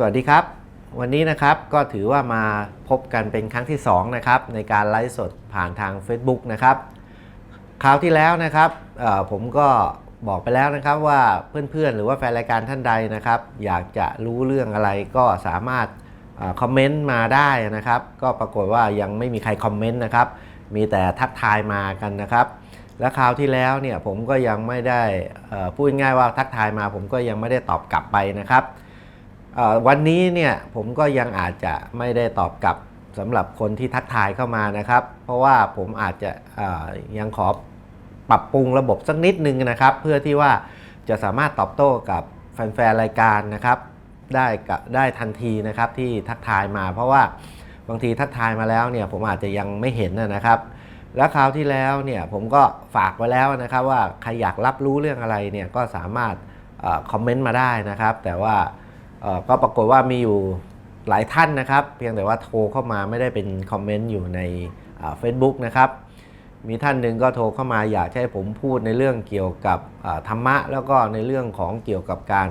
สวัสดีครับ วันนี้นะครับก็ถือว่ามาพบกันเป็นครั้งที่ 2 นะครับ ในการไลฟ์สดผ่านทาง Facebook นะครับคราวที่แล้วนะครับผมก็บอกไปแล้วนะครับว่าเพื่อนๆ หรือว่าแฟนรายการท่านใดนะครับ อยากจะรู้เรื่องอะไรก็สามารถคอมเมนต์มาได้นะครับ ก็ปรากฏว่ายังไม่มีใครคอมเมนต์นะครับ มีแต่ทักทายมากันนะครับ และคราวที่แล้วเนี่ยผมก็ยังไม่ได้พูดง่ายว่าทักทายมา ผมก็ยังไม่ได้ตอบกลับไปนะครับ วันนี้เนี่ยผมก็ยังอาจจะไม่ได้ตอบกลับสำหรับคนที่ทักทายเข้ามานะครับ เพราะว่าผมอาจจะยังขอปรับปรุงระบบสักนิดนึงนะครับ เพื่อที่ว่าจะสามารถตอบโต้กับแฟนๆรายการนะครับได้กับได้ทันทีนะครับที่ทักทายมา เพราะว่าบางทีทักทายมาแล้วเนี่ยผมอาจจะยังไม่เห็นนะครับ แล้วคราวที่แล้วเนี่ยผมก็ฝากไว้แล้วนะครับ ว่าใครอยากรับรู้เรื่องอะไรเนี่ยก็สามารถอคอมเมนต์มาได้นะครับ แต่ว่า ก็ปรากฏว่ามีอยู่หลายท่านนะครับ เพียงแต่ว่าโทรเข้ามาไม่ได้เป็นคอมเมนต์อยู่ในเฟซบุ๊กนะครับมีท่านหนึ่งก็โทรเข้ามาอยากให้ผมพูดในเรื่องเกี่ยวกับธรรมะ แล้วก็ในเรื่องของเกี่ยวกับการ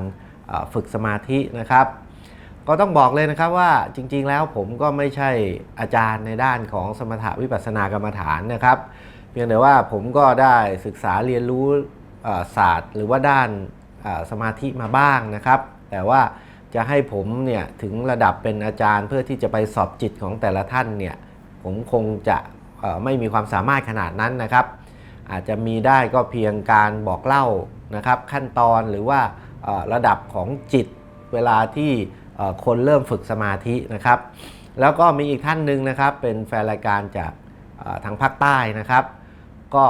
ฝึกสมาธินะครับ ก็ต้องบอกเลยนะครับว่าจริงๆแล้วผมก็ไม่ใช่อาจารย์ในด้านของสมถวิปัสสนากรรมฐานนะครับ เพียงแต่ว่าผมก็ได้ศึกษาเรียนรู้ศาสตร์ หรือว่าด้านสมาธิมาบ้างนะครับ แต่ว่า จะให้ผมเนี่ยถึงระดับเป็นอาจารย์เพื่อที่จะไปสอบจิตของแต่ละท่านเนี่ยผมคงจะไม่มีความสามารถขนาดนั้นนะครับ อาจจะมีได้ก็เพียงการบอกเล่านะครับขั้นตอนหรือว่าระดับของจิตเวลาที่คนเริ่มฝึกสมาธินะครับ แล้วก็มีอีกท่านหนึ่งนะครับ เป็นแฟนรายการจากทางภาคใต้นะครับ ก็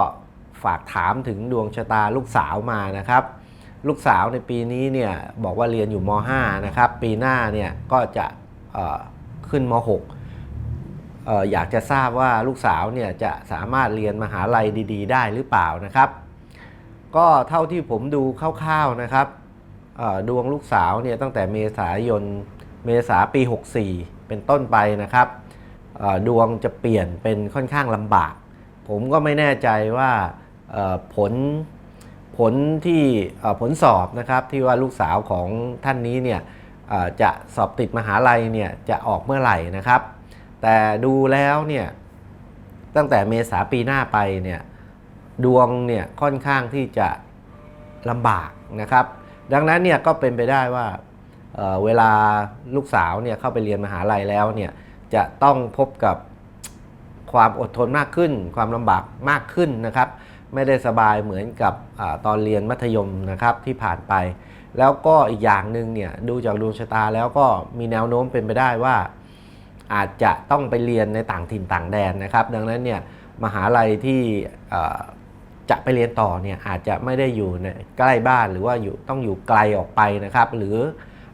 ฝากถามถึงดวงชะตาลูกสาวมานะครับ ลูกสาวในปีนี้เนี่ยบอกว่าเรียนอยู่ม .5 นะครับปีหน้าเนี่ยก็จะขึ้นม .6 ออยากจะทราบว่าลูกสาวเนี่ยจะสามารถเรียนมหาลัยดี ๆ ได้หรือเปล่านะครับ ก็เท่าที่ผมดูคร่าวๆนะครับดวงลูกสาวเนี่ยตั้งแต่เมษายนเมษาปี 64 เป็นต้นไปนะครับดวงจะเปลี่ยนเป็นค่อนข้างลำบาก ผมก็ไม่แน่ใจว่าผล ผลที่ผลสอบนะครับที่ว่าลูกสาวของท่านนี้เนี่ยจะสอบติดมหาลัยเนี่ยจะออกเมื่อไหร่นะครับ แต่ดูแล้วเนี่ยตั้งแต่เมษาปีหน้าไปเนี่ยดวงเนี่ยค่อนข้างที่จะลำบากนะครับ ดังนั้นเนี่ยก็เป็นไปได้ว่าเเวลาลูกสาวเนี่ยเข้าไปเรียนมหาลัยแล้วเนี่ยจะต้องพบกับความอดทนมากขึ้น ความลำบากมากขึ้นนะครับ ไม่ได้สบายเหมือนกับอตอนเรียนมัธยมนะครับที่ผ่านไป แล้วก็อีกอย่างหนึ่งเนี่ยดูจากดวงชะตาแล้วก็มีแนวโน้มเป็นไปได้ว่า อาจจะต้องไปเรียนในต่างถิ่นต่างแดนนะครับ ดังนั้นเนี่ยมหาลัยที่จะไปเรียนต่อเนี่ยอาจจะไม่ได้อยู่ในใกล้บ้านหรือว่าอยู่ต้องอยู่ไกลออกไปนะครับ หรือ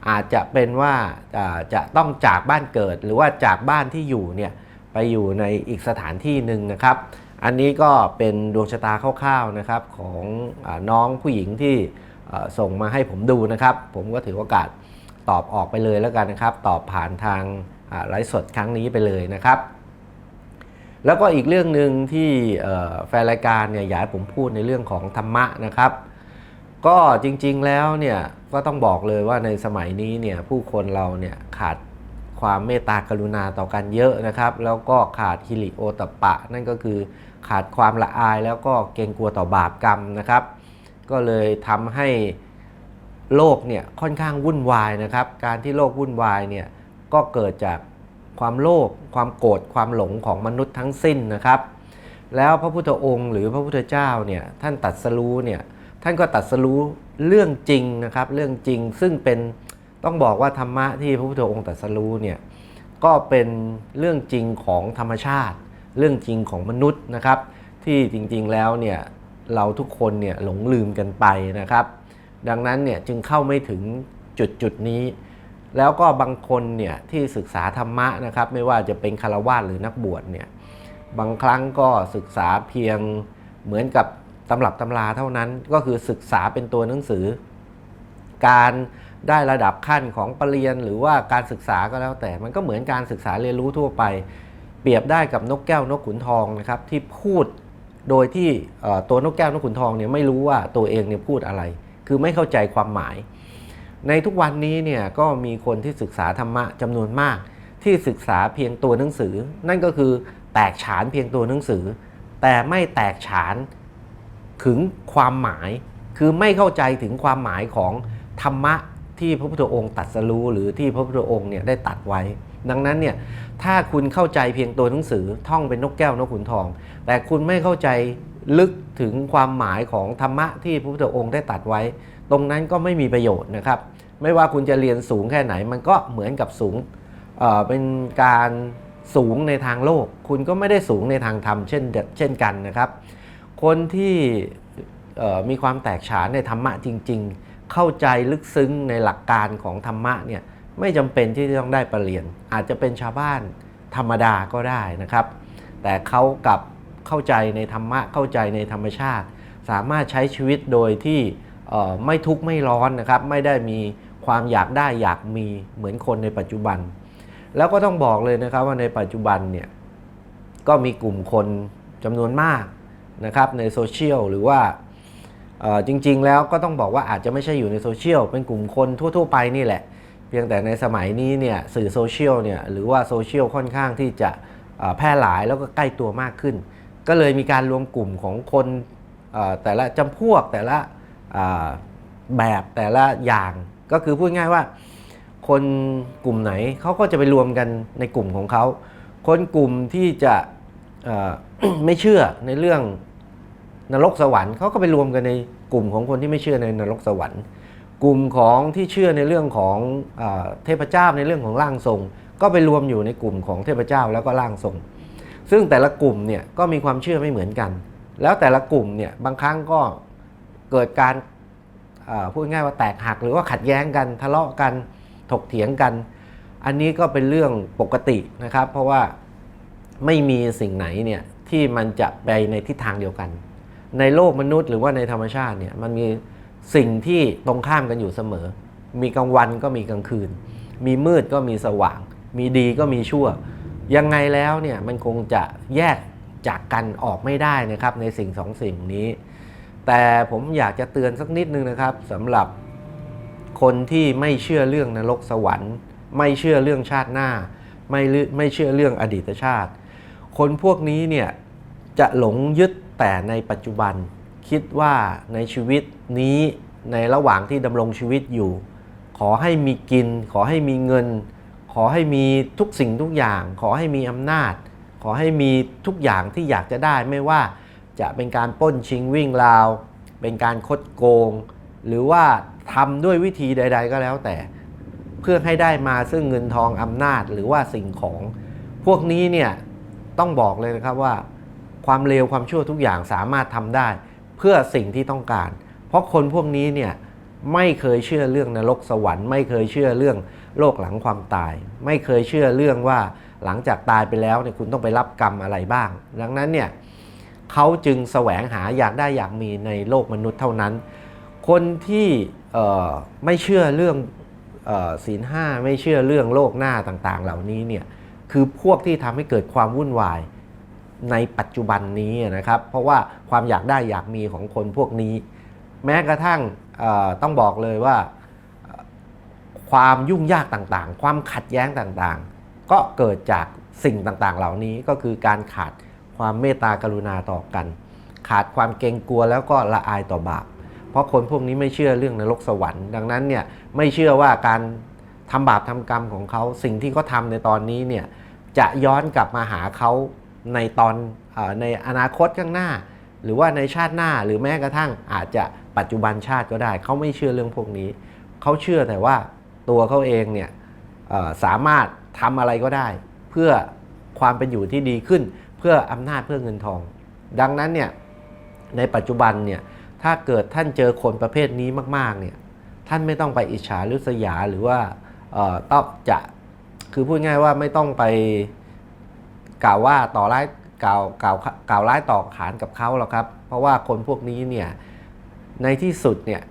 อาจจะเป็นว่าจะต้องจากบ้านเกิด หรือว่าจากบ้านที่อยู่เนี่ยไปอยู่ในอีกสถานที่หนึ่งนะครับ อันนี้ก็เป็นดวงชะตาคร่าวๆนะครับของอน้องผู้หญิงที่ส่งมาให้ผมดูนะครับ ผมก็ถือโอกาสตอบออกไปเลยแล้วกันนะครับ ตอบผ่านทางไลฟ์สดครั้งนี้ไปเลยนะครับ แล้วก็อีกเรื่องหนึ่งที่แฟนรายการเนี่ยอยากให้ผมพูดในเรื่องของธรรมะนะครับ ก็จริงๆแล้วเนี่ยก็ต้องบอกเลยว่าในสมัยนี้เนี่ยผู้คนเราเนี่ยขาดความเมตตากรุณาต่อกันเยอะนะครับ แล้วก็ขาดฮิริโอตปปะนั่นก็คือ ขาดความละอายแล้วก็เกรงกลัวต่อบาปกรรมนะครับ ก็เลยทำให้โลกเนี่ยค่อนข้างวุ่นวายนะครับ การที่โลกวุ่นวายเนี่ยก็เกิดจากความโลภความโกรธความหลงของมนุษย์ทั้งสิ้นนะครับ แล้วพระพุทธองค์หรือพระพุทธเจ้าเนี่ยท่านตัดสรู้เนี่ยท่านก็ตัดสรู้เรื่องจริงนะครับ เรื่องจริงซึ่งเป็นต้องบอกว่าธรรมะที่พระพุทธองค์ตรัสรู้เนี่ยก็เป็นเรื่องจริงของธรรมชาติ เรื่องจริงของมนุษย์นะครับ ที่จริงๆแล้วเนี่ยเราทุกคนเนี่ยหลงลืมกันไปนะครับ ดังนั้นเนี่ยจึงเข้าไม่ถึงจุดจุดนี้ แล้วก็บางคนเนี่ยที่ศึกษาธรรมะนะครับ ไม่ว่าจะเป็นคารวะหรือนักบวชเนี่ยบางครั้งก็ศึกษาเพียงเหมือนกับตำรับตำราเท่านั้นก็คือศึกษาเป็นตัวหนังสือ การได้ระดับขั้นของปรริญญาหรือว่าการศึกษาก็แล้วแต่มันก็เหมือนการศึกษาเรียนรู้ทั่วไป เปรียบได้กับนกแก้วนกขุนทองนะครับที่พูดโดยที่ตัวนกแก้วนกขุนทองเนี่ยไม่รู้ว่าตัวเองเนี่ยพูดอะไร คือไม่เข้าใจความหมาย ในทุกวันนี้เนี่ยก็มีคนที่ศึกษาธรรมะจำนวนมาก ที่ศึกษาเพียงตัวหนังสือ นั่นก็คือแตกฉานเพียงตัวหนังสือ แต่ไม่แตกฉานถึงความหมาย คือไม่เข้าใจถึงความหมายของธรรมะที่พระพุทธองค์ตัดสรู้หรือที่พระพุทธองค์เนี่ยได้ตัดไว้ ดังนั้นเนี่ย ถ้าคุณเข้าใจเพียงตัวหนังสือท่องเป็นนกแก้วนกขุนทอง แต่คุณไม่เข้าใจลึกถึงความหมายของธรรมะที่พระพุทธองค์ได้ตรัดไว้ ตรงนั้นก็ไม่มีประโยชน์นะครับ ไม่ว่าคุณจะเรียนสูงแค่ไหน มันก็เหมือนกับสูงเเป็นการสูงในทางโลก คุณก็ไม่ได้สูงในทางธรรมเช่นเดเช่นกันนะครับ คนที่มีความแตกฉานในธรรมะจริง ๆ เข้าใจลึกซึ้งในหลักการของธรรมะเนี่ย ไม่จำเป็นที่จะต้องได้ประเรียนอาจจะเป็นชาวบ้านธรรมดาก็ได้นะครับ แต่เขากับเข้าใจในธรรมะเข้าใจในธรรมชาติ สามารถใช้ชีวิตโดยที่ไม่ทุกข์ไม่ร้อนนะครับ ไม่ได้มีความอยากได้อยากมีเหมือนคนในปัจจุบัน แล้วก็ต้องบอกเลยนะครับว่าในปัจจุบันเนี่ยก็มีกลุ่มคนจำนวนมากนะครับในโซเชียลหรือว่าจริงๆแล้วก็ต้องบอกว่าอาจจะไม่ใช่อยู่ในโซเชียลเป็นกลุ่มคนทั่ว ๆ ไปนี่แหละ พียงแต่ในสมัยนี้เนี่ยสื่อโซเชียลเนี่ยหรือว่าโซเชียลค่อนข้างที่จะแพร่หลายแล้วก็ใกล้ตัวมากขึ้น ก็เลยมีการรวมกลุ่มของคนแต่ละจำพวกแต่ละแบบแต่ละอย่าง ก็คือพูดง่ายว่า คนกลุ่มไหนเขาก็จะไปรวมกันในกลุ่มของเขา คนกลุ่มที่จะไม่เชื่อในเรื่องนรกสวรรค์เขาก็ไปรวมกันในกลุ่มของคนที่ไม่เชื่อในนรกสวรรค์ กลุ่มของที่เชื่อในเรื่องของเอเทพเจ้าในเรื่องของร่างทรง ก็ไปรวมอยู่ในกลุ่มของเทพเจ้าแล้วก็ร่างทรง ซึ่งแต่ละกลุ่มเนี่ยก็มีความเชื่อไม่เหมือนกัน แล้วแต่ละกลุ่มเนี่ยบางครั้งก็เกิดการพูดง่ายว่าแตกหักหรือว่าขัดแย้งกันทะเลาะกันถกเถียงกัน อันนี้ก็เป็นเรื่องปกตินะครับ เพราะว่าไม่มีสิ่งไหนเนี่ยที่มันจะไปในทิศทางเดียวกัน ในโลกมนุษย์หรือว่าในธรรมชาติเนี่ยมันมี สิ่งที่ตรงข้ามกันอยู่เสมอ มีกลางวันก็มีกลางคืน มีมืดก็มีสว่าง มีดีก็มีชั่ว ยังไงแล้วเนี่ยมันคงจะแยกจากกันออกไม่ได้นะครับในสิ่งสองสิ่งนี้ แต่ผมอยากจะเตือนสักนิดนึงนะครับสำหรับคนที่ไม่เชื่อเรื่องนรกสวรรค์ ไม่เชื่อเรื่องชาติหน้า ไม่ไม่เชื่อเรื่องอดีตชาติ คนพวกนี้เนี่ยจะหลงยึดแต่ในปัจจุบัน คิดว่าในชีวิตนี้ในระหว่างที่ดำรงชีวิตอยู่ ขอให้มีกิน ขอให้มีเงิน ขอให้มีทุกสิ่งทุกอย่าง ขอให้มีอำนาจ ขอให้มีทุกอย่างที่อยากจะได้ไม่ว่าจะเป็นการป้นชิงวิ่งราว เป็นการคดโกง หรือว่าทำด้วยวิธีใด ๆ ก็แล้วแต่ เพื่อให้ได้มาซึ่งเงินทองอำนาจหรือว่าสิ่งของ พวกนี้เนี่ยต้องบอกเลยนะครับว่า ความเลวความชั่วทุกอย่างสามารถทำได้ พื่อสิ่งที่ต้องการ เพราะคนพวกนี้เนี่ยไม่เคยเชื่อเรื่องนรกสวรรค์ ไม่เคยเชื่อเรื่องโลกหลังความตาย ไม่เคยเชื่อเรื่องว่าหลังจากตายไปแล้วเนี่ยคุณต้องไปรับกรรมอะไรบ้าง ดังนั้นเนี่ยเขาจึงแสวงหาอยากได้อยากมีในโลกมนุษย์เท่านั้น คนที่ไม่เชื่อเรื่องศีลห้าไม่เชื่อเรื่องโลกหน้าต่างๆ เหล่านี้เนี่ยคือพวกที่ทำให้เกิดความวุ่นวาย ในปัจจุบันนี้นะครับ เพราะว่าความอยากได้อยากมีของคนพวกนี้ แม้กระทั่งต้องบอกเลยว่าความยุ่งยากต่างๆ ความขัดแย้งต่างๆ ก็เกิดจากสิ่งต่างๆ เหล่านี้ก็คือการขาดความเมตตากรุณาต่อกัน ขาดความเกรงกลัวแล้วก็ละอายต่อบาปเพราะคนพวกนี้ไม่เชื่อเรื่องนรกสวรรค์ ดังนั้นเนี่ยไม่เชื่อว่าการทำบาปทำกรรมของเขาสิ่งที่เขาทำในตอนนี้เนี่ยจะย้อนกลับมาหาเขา ในตอนอในอนาคตข้างหน้า หรือว่าในชาติหน้าหรือแม้กระทั่งอาจจะปัจจุบันชาติก็ได้ เขาไม่เชื่อเรื่องพวกนี้ เขาเชื่อแต่ว่าตัวเขาเองเนี่ยสามารถทำอะไรก็ได้ เพื่อความเป็นอยู่ที่ดีขึ้น เพื่ออำนาจเพื่อเงินทอง ดังนั้นเนี่ยในปัจจุบันเนี่ยถ้าเกิดท่านเจอคนประเภทนี้มากๆเนี่ยท่านไม่ต้องไปอิจฉาหริษยาหรือว่าต้องจะคือพูดง่ายว่าไม่ต้องไป กล่าวว่าต่อร้ายกล่าวกล่าวกล่าวร้ายต่อขานกับเขาหรอกครับ เพราะว่าคนพวกนี้เนี่ยในที่สุดเนี่ย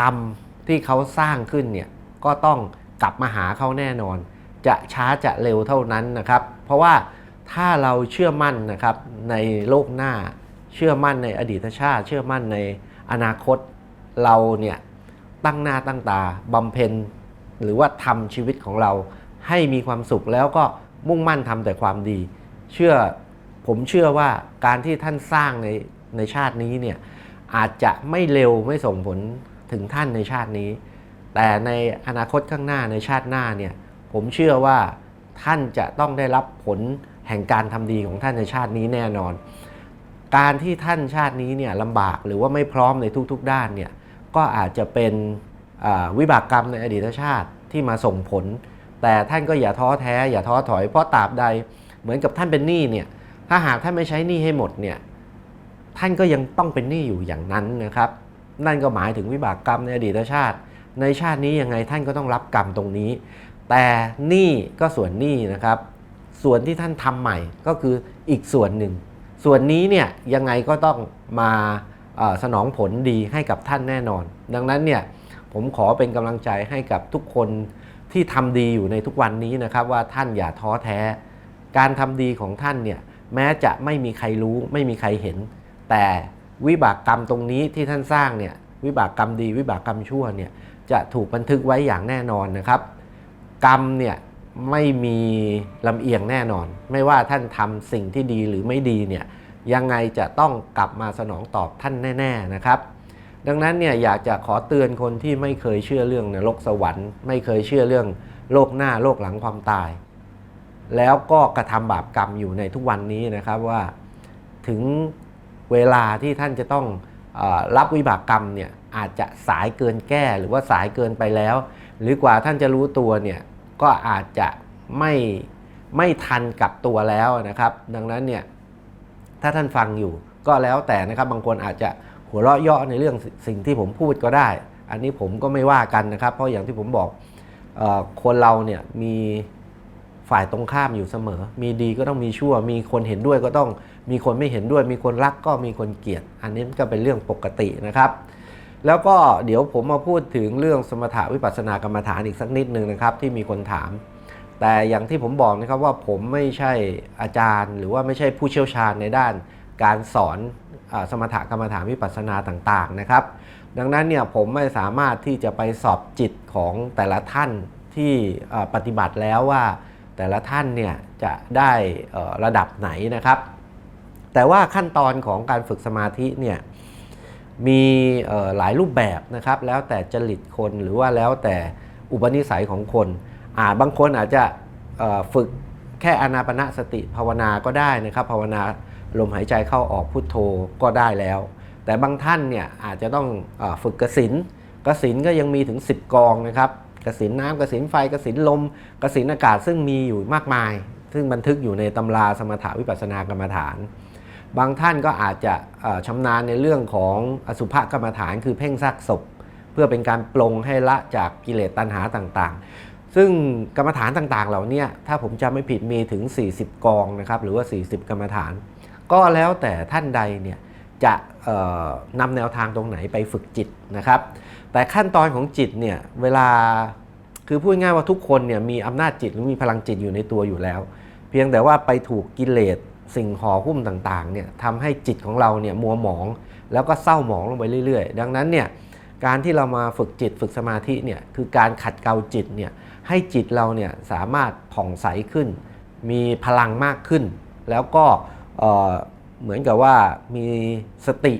กรรมที่เขาสร้างขึ้นเนี่ยก็ต้องกลับมาหาเขาแน่นอน จะช้าจะเร็วเท่านั้นนะครับ เพราะว่าถ้าเราเชื่อมั่นนะครับในโลกหน้าเชื่อมั่นในอดีตชาติ เชื่อมั่นในอนาคตเราเนี่ยตั้งหน้าตั้งตาบำเพ็ญหรือว่าทำชีวิตของเราให้มีความสุขแล้วก็ มุ่งมั่นทำแต่ความดี เชื่อผมเชื่อว่าการที่ท่านสร้างในในชาตินี้เนี่ยอาจจะไม่เร็วไม่ส่งผลถึงท่านในชาตินี้ แต่ในอนาคตข้างหน้าในชาติหน้าเนี่ยผมเชื่อว่าท่านจะต้องได้รับผลแห่งการทำดีของท่านในชาตินี้แน่นอน การที่ท่านชาตินี้เนี่ยลำบากหรือว่าไม่พร้อมในทุกๆ ด้านเนี่ยก็อาจจะเป็นวิบากกรรมในอดีตชาติที่มาส่งผล แต่ท่านก็อย่าท้อแท้อย่าท้อถอยเพราะตราบใด เหมือนกับท่านเป็นหนี้เนี่ยถ้าหากท่านไม่ใช้หนี้ให้หมดเนี่ยท่านก็ยังต้องเป็นหนี้อยู่อย่างนั้นนะครับ นั่นก็หมายถึงวิบากกรรมในอดีตชาติ ในชาตินี้ยังไงท่านก็ต้องรับกรรมตรงนี้ แต่หนี้ก็ส่วนหนี้นะครับ ส่วนที่ท่านทำใหม่ก็คืออีกส่วนหนึ่ง ส่วนนี้เนี่ยยังไงก็ต้องมาสนองผลดีให้กับท่านแน่นอน ดังนั้นเนี่ยผมขอเป็นกำลังใจให้กับทุกคน ที่ทำดีอยู่ในทุกวันนี้นะครับว่าท่านอย่าท้อแท้ การทำดีของท่านเนี่ยแม้จะไม่มีใครรู้ไม่มีใครเห็น แต่วิบากกรรมตรงนี้ที่ท่านสร้างเนี่ยวิบากกรรมดี วิบากกรรมชั่วเนี่ยจะถูกบันทึกไว้อย่างแน่นอนนะครับ กรรมเนี่ยไม่มีลำเอียงแน่นอน ไม่ว่าท่านทำสิ่งที่ดีหรือไม่ดีเนี่ยยังไงจะต้องกลับมาสนองตอบท่านแน่ ๆนะครับ ดังนั้นเนี่ยอยากจะขอเตือนคนที่ไม่เคยเชื่อเรื่องนรกสวรรค์ ไม่เคยเชื่อเรื่องโลกหน้าโลกหลังความตาย แล้วก็กระทำบาปกรรมอยู่ในทุกวันนี้นะครับว่าถึงเวลาที่ท่านจะต้องอรับวิบากกรรมเนี่ยอาจจะสายเกินแก้หรือว่าสายเกินไปแล้ว หรือกว่าท่านจะรู้ตัวเนี่ยก็อาจจะไม่ไม่ทันกับตัวแล้วนะครับ ดังนั้นเนี่ยถ้าท่านฟังอยู่ก็แล้วแต่นะครับบางคนอาจจะ หัวเราะเยาะในเรื่องสิ่งที่ผมพูดก็ได้ อันนี้ผมก็ไม่ว่ากันนะครับ เพราะอย่างที่ผมบอกอคนเราเนี่ยมีฝ่ายตรงข้ามอยู่เสมอ มีดีก็ต้องมีชั่ว มีคนเห็นด้วยก็ต้องมีคนไม่เห็นด้วย มีคนรักก็มีคนเกลียด อันนี้ก็เป็นเรื่องปกตินะครับ แล้วก็เดี๋ยวผมมาพูดถึงเรื่องสมถะวิปัสสนากรรมฐานอีกสักนิดนึงนะครับ ที่มีคนถาม แต่อย่างที่ผมบอกนะครับว่าผมไม่ใช่อาจารย์ หรือว่าไม่ใช่ผู้เชี่ยวชาญในด้านการสอน สมถะกรรมฐานวิปัสสนาต่างๆนะครับ ดังนั้นเนี่ยผมไม่สามารถที่จะไปสอบจิตของแต่ละท่านที่ปฏิบัติแล้วว่าแต่ละท่านเนี่ยจะได้ระดับไหนนะครับ แต่ว่าขั้นตอนของการฝึกสมาธิเนี่ยมีหลายรูปแบบนะครับ แล้วแต่จริตคนหรือว่าแล้วแต่อุปนิสัยของคนอาจบางคนอาจจะฝึกแค่อนาปณสติภาวนาก็ได้นะครับ ภาวนา ลมหายใจเข้าออกพุทโธก็ได้แล้ว แต่บางท่านเนี่ยอาจจะต้องอฝึกกสินกสินก็ยังมีถึง 10 กองนะครับกสินน้ำกสินไฟกสินลมกสินอากาศซึ่งมีอยู่มากมาย ซึ่งบันทึกอยู่ในตำราสมถาวิปัสสนากรรมฐาน บางท่านก็อาจจะชำนาญในเรื่องของอสุภกรรมฐานคือเพ่งซากศพ เพื่อเป็นการปลงให้ละจากกิเลสตัณหาต่างๆ ซึ่งกรรมฐานต่างๆ เหล่านี้ถ้าผมจำไม่ผิดมีถึง 40 กองนะครับหรือว่า 40 กรรมฐาน ก็แล้วแต่ท่านใดเนี่ยจะนำแนวทางตรงไหนไปฝึกจิตนะครับ แต่ขั้นตอนของจิตเนี่ยเวลาคือพูดง่ายว่าทุกคนเนี่ยมีอำนาจจิตหรือมีพลังจิตอยู่ในตัวอยู่แล้ว เพียงแต่ว่าไปถูกกิเลสสิ่งห่อหุ้มต่างๆเนี่ยทำให้จิตของเราเนี่ยมัวหมอง แล้วก็เศร้าหมองลงไปเรื่อย ๆ ดังนั้นเนี่ยการที่เรามาฝึกจิตฝึกสมาธิเนี่ยคือการขัดเกลาจิตเนี่ยให้จิตเราเนี่ยสามารถผ่องใสขึ้น มีพลังมากขึ้น แล้วก็ เหมือนกับว่ามีสติ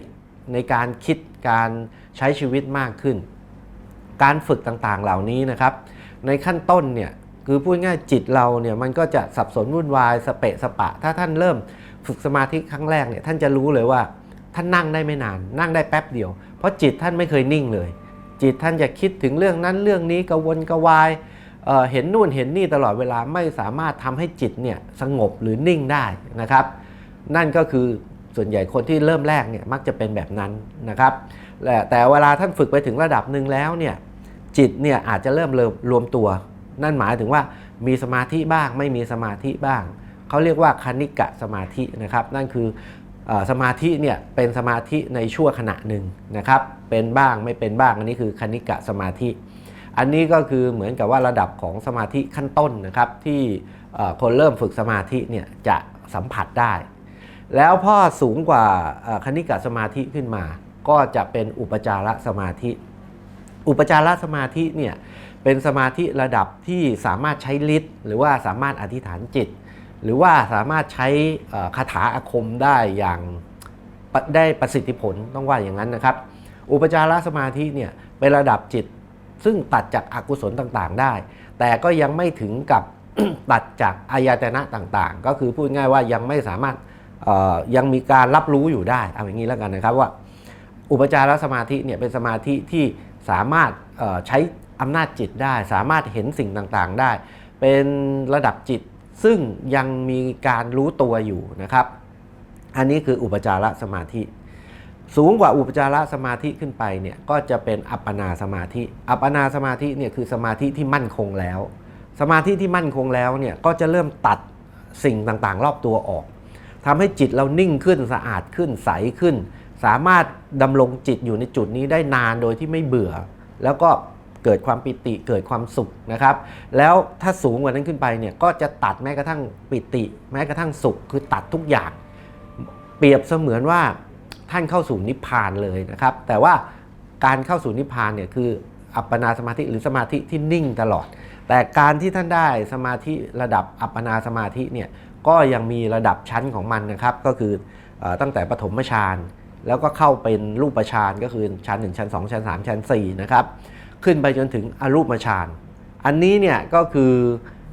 ในการคิดการใช้ชีวิตมากขึ้น การฝึกต่างๆเหล่านี้นะครับ ในขั้นต้นเนี่ยคือพูดง่ายจิตเราเนี่ยมันก็จะสับสนวุ่นวายสเปะสปะ ถ้าท่านเริ่มฝึกสมาธิครั้งแรกเนี่ยท่านจะรู้เลยว่าท่านนั่งได้ไม่นาน นั่งได้แป๊บเดียว เพราะจิตท่านไม่เคยนิ่งเลย จิตท่านจะคิดถึงเรื่องนั้นเรื่องนี้กวนกวายเเห็นนู่นเห็นนี่ตลอดเวลาไม่สามารถทำให้จิตเนี่ยสงบหรือนิ่งได้นะครับ นั่นก็คือส่วนใหญ่คนที่เริ่มแรกเนี่ยมักจะเป็นแบบนั้นนะครับแต่เวลาท่านฝึกไปถึงระดับหนึ่งแล้วเนี่ยจิตเนี่ยอาจจะเริ่มเริ่มรวมตัว นั่นหมายถึงว่ามีสมาธิบ้างไม่มีสมาธิบ้างเขาเรียกว่าคณิกะสมาธินะครับ นั่นคืออสมาธิเนี่ยเป็นสมาธิในชั่วขณะหนึ่งนะครับ เป็นบ้างไม่เป็นบ้างอันนี้คือคณิกะสมาธิ อันนี้ก็คือเหมือนกับว่าระดับของสมาธิขั้นต้นนะครับที่คนเริ่มฝึกสมาธิเนี่ยจะสัมผัสได้ แล้วพอสูงกว่าคณิกะสมาธิขึ้นมา ก็จะเป็นอุปจารสมาธิ อุปจารสมาธิเนี่ยเป็นสมาธิระดับที่สามารถใช้ฤทธิ์หรือว่าสามารถอธิษฐานจิต หรือว่าสามารถใช้คาถาอาคมได้อย่างได้ประสิทธิผลต้องว่าอย่างนั้นนะครับ อุปจารสมาธิเนี่ยเป็นระดับจิตซึ่งตัดจากอากุศลต่างๆได้ แต่ก็ยังไม่ถึงกับตัดจากอายตนะต่างๆ ก็คือพูดง่ายว่ายังไม่สามารถ ยังมีการรับรู้อยู่ได้เอาอย่างนี้แล้วกันนะครับว่า อุปจารสมาธิเนี่ยเป็นสมาธิที่สามารถใช้อำนาจจิตได้ สามารถเห็นสิ่งต่างๆได้ เป็นระดับจิตซึ่งยังมีการรู้ตัวอยู่นะครับ อันนี้คืออุปจารสมาธิ สูงกว่าอุปจารสมาธิขึ้นไปเนี่ยก็จะเป็นอัปปนาสมาธิ อัปปนาสมาธิเนี่ยคือสมาธิที่มั่นคงแล้ว สมาธิที่มั่นคงแล้วเนี่ยก็จะเริ่มตัดสิ่งต่างๆ รอบตัวออก ทำให้จิตเรานิ่งขึ้นสะอาดขึ้นใสขึ้น สามารถดำรงจิตอยู่ในจุดนี้ได้นานโดยที่ไม่เบื่อ แล้วก็เกิดความปิติเกิดความสุขนะครับ แล้วถ้าสูงกว่านั้นขึ้นไปเนี่ยก็จะตัดแม้กระทั่งปิติ แม้กระทั่งสุขคือตัดทุกอย่าง เปรียบเสมือนว่าท่านเข้าสู่นิพพานเลยนะครับ แต่ว่าการเข้าสู่นิพพานเนี่ยคืออัปปนาสมาธิหรือสมาธิที่นิ่งตลอด แต่การที่ท่านได้สมาธิระดับอัปปนาสมาธิเนี่ย ก็ยังมีระดับชั้นของมันนะครับ ก็คืออตั้งแต่ปฐมฌานแล้วก็เข้าเป็นรูปฌานก็คือชั้น 1 ชั้น 2 ชั้น 3 ชั้น4นะครับขึ้นไปจนถึงอรูปฌานอันนี้เนี่ยก็คือ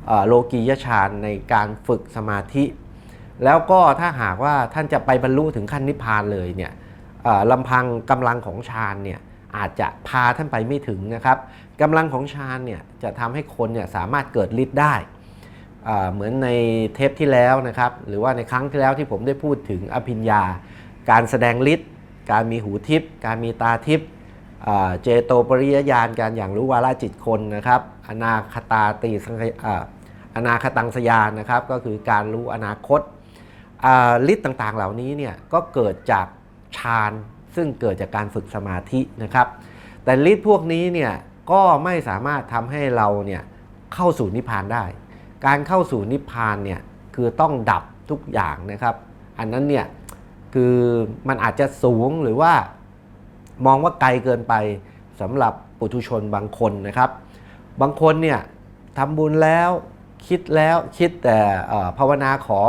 อโลกียฌานในการฝึกสมาธิ แล้วก็ถ้าหากว่าท่านจะไปบรรลุถึงขั้นนิพพานเลยเนี่ยลำพังกำลังของฌานเนี่ยอาจจะพาท่านไปไม่ถึงนะครับกำลังของฌานเนี่ยจะทำให้คนเนี่ยสามารถเกิดฤทธิ์ได้ เหมือนในเทปที่แล้วนะครับ หรือว่าในครั้งที่แล้วที่ผมได้พูดถึงอภิญญา การแสดงฤทธิ์การมีหูทิพย์การมีตาทิพย์เจโตปริยญาณการอย่างรู้วาระจิตคนนะครับ อนาคตาตีสังอนาคตังสยานนะครับ ก็คือการรู้อนาคตฤทธิ์ต่างๆเหล่านี้เนี่ยก็เกิดจากฌานซึ่งเกิดจากการฝึกสมาธินะครับ แต่ฤทธิ์พวกนี้เนี่ยก็ไม่สามารถทำให้เราเนี่ยเข้าสู่นิพพานได้ การเข้าสู่นิพพานเนี่ยคือต้องดับทุกอย่างนะครับ อันนั้นเนี่ยคือมันอาจจะสูงหรือว่ามองว่าไกลเกินไปสำหรับปุถุชนบางคนนะครับ บางคนเนี่ยทำบุญแล้วคิดแล้วคิดแต่ภาวนาขอ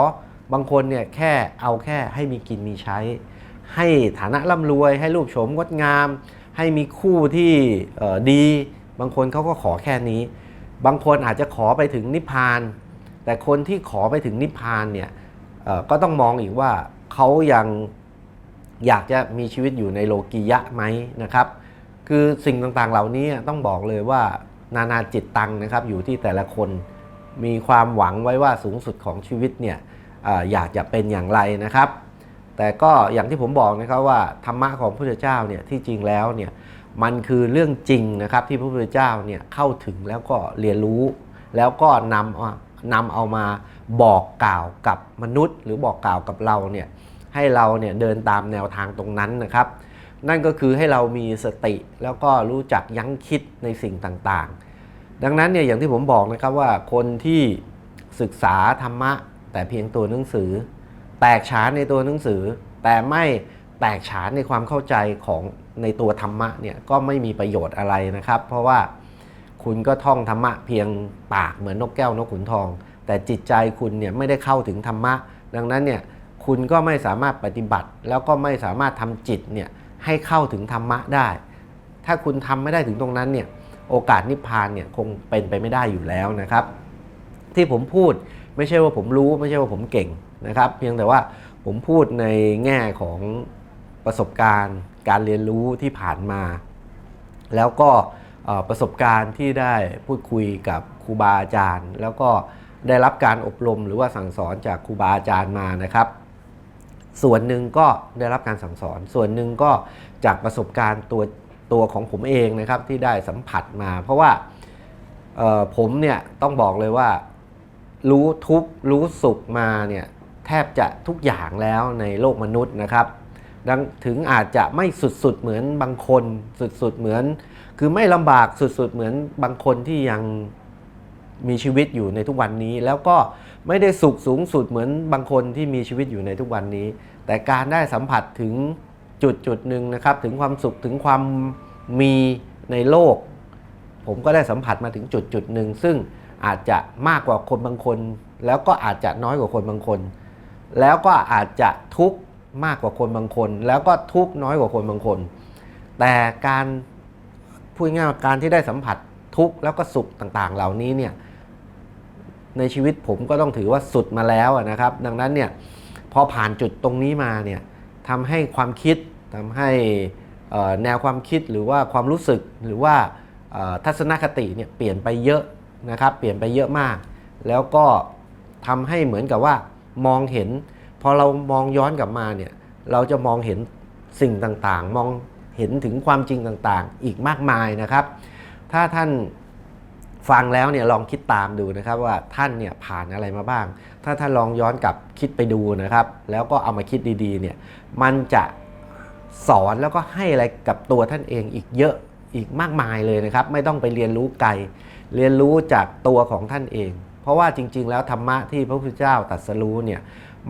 บางคนเนี่ยแค่เอาแค่ให้มีกินมีใช้ ให้ฐานะร่ำรวย ให้รูปโฉมงดงาม ให้มีคู่ที่ดี บางคนเขาก็ขอแค่นี้ บางคนอาจจะขอไปถึงนิพพาน แต่คนที่ขอไปถึงนิพพานเนี่ยก็ต้องมองอีกว่าเขายังอยากจะมีชีวิตอยู่ในโลกียะไหมนะครับ คือสิ่งต่างๆเหล่านี้ต้องบอกเลยว่านานาจิตตังนะครับอยู่ที่แต่ละคนมีความหวังไว้ว่าสูงสุดของชีวิตเนี่ยอออยากจะเป็นอย่างไรนะครับ แต่ก็อย่างที่ผมบอกนะครับว่าธรรมะของพระพุทธเจ้าเนี่ยที่จริงแล้วเนี่ย มันคือเรื่องจริงนะครับที่พระพุทธเจ้าเนี่ยเข้าถึงแล้วก็เรียนรู้ แล้วก็นำเอานำเอามาบอกกล่าวกับมนุษย์ หรือบอกกล่าวกับเราเนี่ยให้เราเนี่ยเดินตามแนวทางตรงนั้นนะครับ นั่นก็คือให้เรามีสติแล้วก็รู้จักยั้งคิดในสิ่งต่างๆ ดังนั้นเนี่ยอย่างที่ผมบอกนะครับว่าคนที่ศึกษาธรรมะ แต่เพียงตัวหนังสือ แตกฉานในตัวหนังสือ แต่ไม่แตกฉานในความเข้าใจของ ในตัวธรรมะเนี่ยก็ไม่มีประโยชน์อะไรนะครับ เพราะว่าคุณก็ท่องธรรมะเพียงปากเหมือนนกแก้วนกขุนทอง แต่จิตใจคุณเนี่ยไม่ได้เข้าถึงธรรมะ ดังนั้นเนี่ยคุณก็ไม่สามารถปฏิบัติ แล้วก็ไม่สามารถทำจิตเนี่ยให้เข้าถึงธรรมะได้ ถ้าคุณทำไม่ได้ถึงตรงนั้นเนี่ยโอกาสนิพพานเนี่ยคงเป็นไปไม่ได้อยู่แล้วนะครับ ที่ผมพูดไม่ใช่ว่าผมรู้ไม่ใช่ว่าผมเก่งนะครับ เพียงแต่ว่าผมพูดในแง่ของประสบการณ์ การเรียนรู้ที่ผ่านมา แล้วก็ประสบการณ์ที่ได้พูดคุยกับครูบาอาจารย์ แล้วก็ได้รับการอบรมหรือว่าสั่งสอนจากครูบาอาจารย์มานะครับ ส่วนหนึ่งก็ได้รับการสั่งสอน ส่วนหนึ่งก็จากประสบการณ์ตัวตัวของผมเองนะครับที่ได้สัมผัสมา เพราะว่าผมเนี่ยต้องบอกเลยว่ารู้ทุกรู้สุขมาเนี่ยแทบจะทุกอย่างแล้วในโลกมนุษย์นะครับ ดังถึงอาจจะไม่สุดๆเหมือนบางคนสุดๆเหมือน คือไม่ลำบากสุดๆเหมือนบางคนที่ยังมีชีวิตอยู่ในทุกวันนี้ แล้วก็ไม่ได้สุขสูงสุดเหมือนบางคนที่มีชีวิตอยู่ในทุกวันนี้ แต่การได้สัมผัสถึงจุดจุดหนึ่งนะครับถึงความสุขถึงความมีในโลก ผมก็ได้สัมผัสมาถึงจุดจุดหนึ่งซึ่งอาจจะมากกว่าคนบางคน แล้วก็อาจจะน้อยกว่าคนบางคน แล้วก็อาจจะทุกข์ มากกว่าคนบางคน แล้วก็ทุกน้อยกว่าคนบางคน แต่การพูดง่ายๆการที่ได้สัมผัสทุกข์แล้วก็สุขต่างๆ เหล่านี้เนี่ยในชีวิตผมก็ต้องถือว่าสุดมาแล้วนะครับ ดังนั้นเนี่ยพอผ่านจุดตรงนี้มาเนี่ยทำให้ความคิดทำให้แนวความคิดหรือว่าความรู้สึกหรือว่าทัศนคติเนี่ยเปลี่ยนไปเยอะนะครับ เปลี่ยนไปเยอะมาก แล้วก็ทำให้เหมือนกับว่ามองเห็น พอเรามองย้อนกลับมาเนี่ยเราจะมองเห็นสิ่งต่างๆ มองเห็นถึงความจริงต่างๆ อีกมากมายนะครับ ถ้าท่านฟังแล้วเนี่ยลองคิดตามดูนะครับว่าท่านเนี่ยผ่านอะไรมาบ้าง ถ้าท่านลองย้อนกลับคิดไปดูนะครับ แล้วก็เอามาคิดดีๆเนี่ยมันจะสอนแล้วก็ให้อะไรกับตัวท่านเองอีกเยอะอีกมากมายเลยนะครับ ไม่ต้องไปเรียนรู้ไกล เรียนรู้จากตัวของท่านเอง เพราะว่าจริง ๆ แล้วธรรมะที่พระพุทธเจ้าตรัสรู้เนี่ย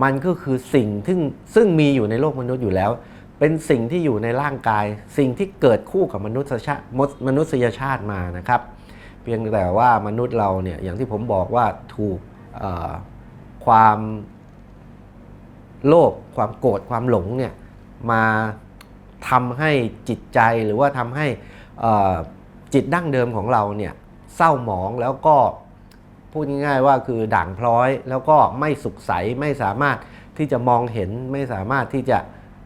มันก็คือสิ่งที่ซึ่งมีอยู่ในโลกมนุษย์อยู่แล้ว เป็นสิ่งที่อยู่ในร่างกาย สิ่งที่เกิดคู่กับมนุษยชาติมนุษยชาติมานะครับ เพียงแต่ว่ามนุษย์เราเนี่ยอย่างที่ผมบอกว่าถูกความโลภความโกรธความหลงเนี่ยมาทำให้จิตใจหรือว่าทำให้จิตดั้งเดิมของเราเนี่ยเศร้าหมองแล้วก็ พูดง่ายๆว่าคือด่างพร้อย แล้วก็ไม่สุขใสไม่สามารถที่จะมองเห็นไม่สามารถที่จะ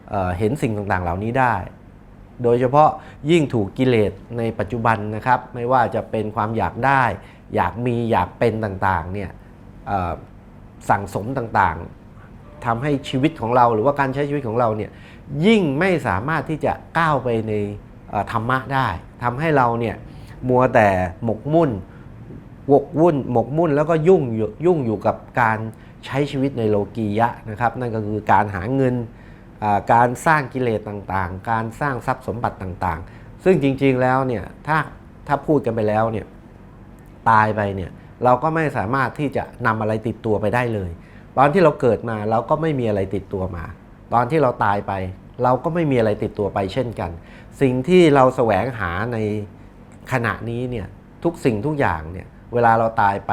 เเห็นสิ่งต่างๆ เหล่านี้ได้ โดยเฉพาะยิ่งถูกกิเลสในปัจจุบันนะครับ ไม่ว่าจะเป็นความอยากได้ อยากมีอยากเป็นต่างๆเนี่ยสั่งสมต่างๆทำให้ชีวิตของเราหรือว่าการใช้ชีวิตของเราเนี่ยยิ่งไม่สามารถที่จะก้าวไปในธรรมะได้ทำให้เราเนี่ยมัวแต่หมกมุ่น วกวุ่นหมกมุ่นแล้วก็ยุ่งอยู่ยุ่งอยู่กับการใช้ชีวิตในโลกียะนะครับนั่นก็คือการหาเงินการสร้างกิเลสต่างๆ การสร้างทรัพย์สมบัติต่างๆ ซึ่งจริงๆแล้วเนี่ยถ้าถ้าพูดกันไปแล้วเนี่ยตายไปเนี่ยเราก็ไม่สามารถที่จะนำอะไรติดตัวไปได้เลย ตอนที่เราเกิดมาเราก็ไม่มีอะไรติดตัวมา ตอนที่เราตายไป เราก็ไม่มีอะไรติดตัวไปเช่นกัน สิ่งที่เราแสวงหาในขณะนี้เนี่ยทุกสิ่งทุกอย่างเนี่ย เวลาเราตายไป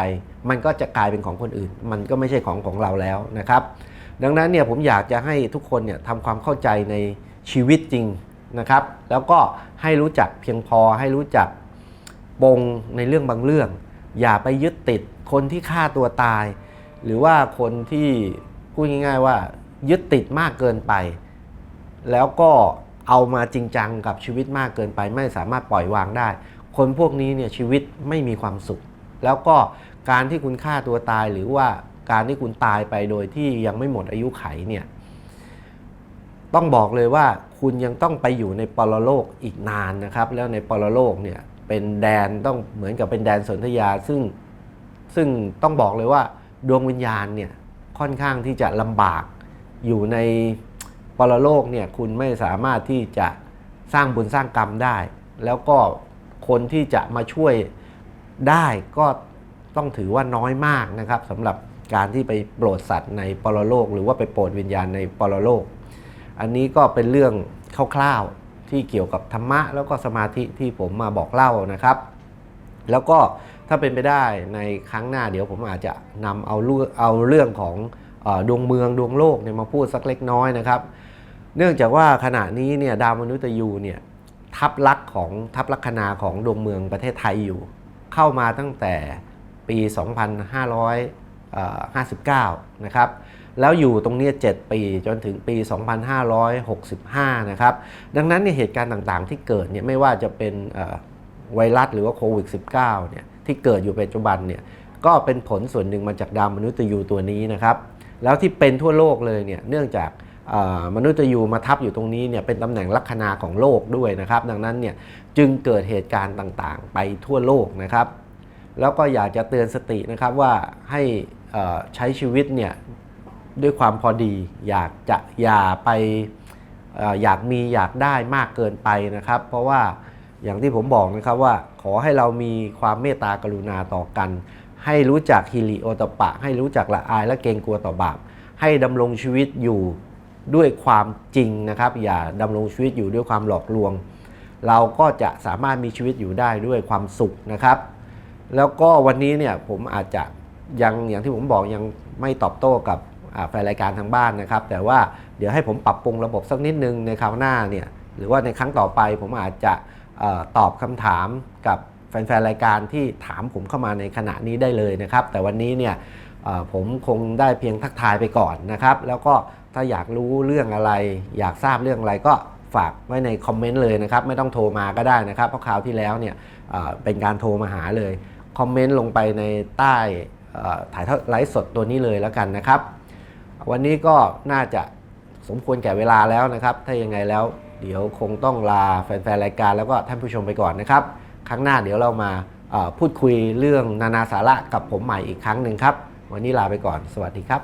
มันก็จะกลายเป็นของคนอื่น มันก็ไม่ใช่ของของเราแล้วนะครับ ดังนั้นเนี่ยผมอยากจะให้ทุกคนเนี่ยทำความเข้าใจในชีวิตจริงนะครับ แล้วก็ให้รู้จักเพียงพอให้รู้จักปงในเรื่องบางเรื่อง อย่าไปยึดติดคนที่ฆ่าตัวตาย หรือว่าคนที่พูดง่าย ๆ ว่ายึดติดมากเกินไป แล้วก็เอามาจริงจังกับชีวิตมากเกินไป ไม่สามารถปล่อยวางได้ คนพวกนี้เนี่ยชีวิตไม่มีความสุข แล้วก็การที่คุณฆ่าตัวตายหรือว่าการที่คุณตายไปโดยที่ยังไม่หมดอายุไขเนี่ยต้องบอกเลยว่าคุณยังต้องไปอยู่ในปรโลกอีกนานนะครับ แล้วในปรโลกเนี่ยเป็นแดนต้องเหมือนกับเป็นแดนสนธยาซึ่งซึ่งต้องบอกเลยว่าดวงวิญญาณเนี่ยค่อนข้างที่จะลำบากอยู่ในปรโลกเนี่ยคุณไม่สามารถที่จะสร้างบุญสร้างกรรมได้ แล้วก็คนที่จะมาช่วย ได้ก็ต้องถือว่าน้อยมากนะครับสำหรับการที่ไปโปรดสัตว์ในปรโลก หรือว่าไปโปรดวิญญาณในปรโลก อันนี้ก็เป็นเรื่องคร่าวๆที่เกี่ยวกับธรรมะ แล้วก็สมาธิที่ผมมาบอกเล่านะครับ แล้วก็ถ้าเป็นไปได้ในครั้งหน้าเดี๋ยวผมอาจจะนำเอาเรื่องเอาเรื่องของอดวงเมืองดวงโลกเนี่ยมาพูดสักเล็กน้อยนะครับ เนื่องจากว่าขณะนี้เนี่ยดาวมนุษย์ยูเนี่ยทับลักของทับลัคนาของดวงเมืองประเทศไทยอยู่ เข้ามาตั้งแต่ปี 2559 นะครับแล้วอยู่ตรงนี้ 7 ปีจนถึงปี 2565 นะครับ ดังนั้นเนี่ยเหตุการณ์ต่างๆที่เกิดเนี่ยไม่ว่าจะเป็นไวรัสหรือว่าโควิด -19 เนี่ยที่เกิดอยู่ปัจจุบันเนี่ยก็เป็นผลส่วนหนึ่งมาจากดาวมนุษย์ยูตัวนี้นะครับ แล้วที่เป็นทั่วโลกเลยเนี่ยเนื่องจาก มนุษย์ยูมาทับอยู่ตรงนี้เนี่ยเป็นตำแหน่งลัคนาของโลกด้วยนะครับ ดังนั้นเนี่ยจึงเกิดเหตุการณ์ต่างๆ ไปทั่วโลกนะครับ แล้วก็อยากจะเตือนสตินะครับว่าให้ใช้ชีวิตเนี่ยด้วยความพอดีอยากจะอย่าไปออยากมีอยากได้มากเกินไปนะครับ เพราะว่าอย่างที่ผมบอกนะครับว่าขอให้เรามีความเมตตากรุณาต่อกัน ให้รู้จักฮิริโอตปะ ให้รู้จักละอายและเกรงกลัวต่อบาปให้ดำรงชีวิตอยู่ ด้วยความจริงนะครับ อย่าดำรงชีวิตอยู่ด้วยความหลอกลวง เราก็จะสามารถมีชีวิตอยู่ได้ด้วยความสุขนะครับ แล้วก็วันนี้เนี่ยผมอาจจะยังอย่างที่ผมบอกยังไม่ตอบโต้กับแฟนรายการทางบ้านนะครับ แต่ว่าเดี๋ยวให้ผมปรับปรุงระบบสักนิดนึงในคราวหน้าเนี่ยหรือว่าในครั้งต่อไปผมอาจจะออตอบคำถามกับแฟนๆรายการที่ถามผมเข้ามาในขณะนี้ได้เลยนะครับ แต่วันนี้เนี่ยผมคงได้เพียงทักทายไปก่อนนะครับ แล้วก็ ถ้าอยากรู้เรื่องอะไร อยากทราบเรื่องอะไรก็ฝากไว้ในคอมเมนต์เลยนะครับ ไม่ต้องโทรมาก็ได้นะครับ เพราะคราวที่แล้วเนี่ยเป็นการโทรมาหาเลย คอมเมนต์ลงไปในใต้ถ่ายทอดไลฟ์สดตัวนี้เลยแล้วกันนะครับ วันนี้ก็น่าจะสมควรแก่เวลาแล้วนะครับ ถ้ายังไงแล้วเดี๋ยวคงต้องลาแฟนๆรายการแล้วก็ท่านผู้ชมไปก่อนนะครับ ครั้งหน้าเดี๋ยวเรามาพูดคุยเรื่องนานาสาระกับผมใหม่อีกครั้งหนึ่งครับ วันนี้ลาไปก่อน สวัสดีครับ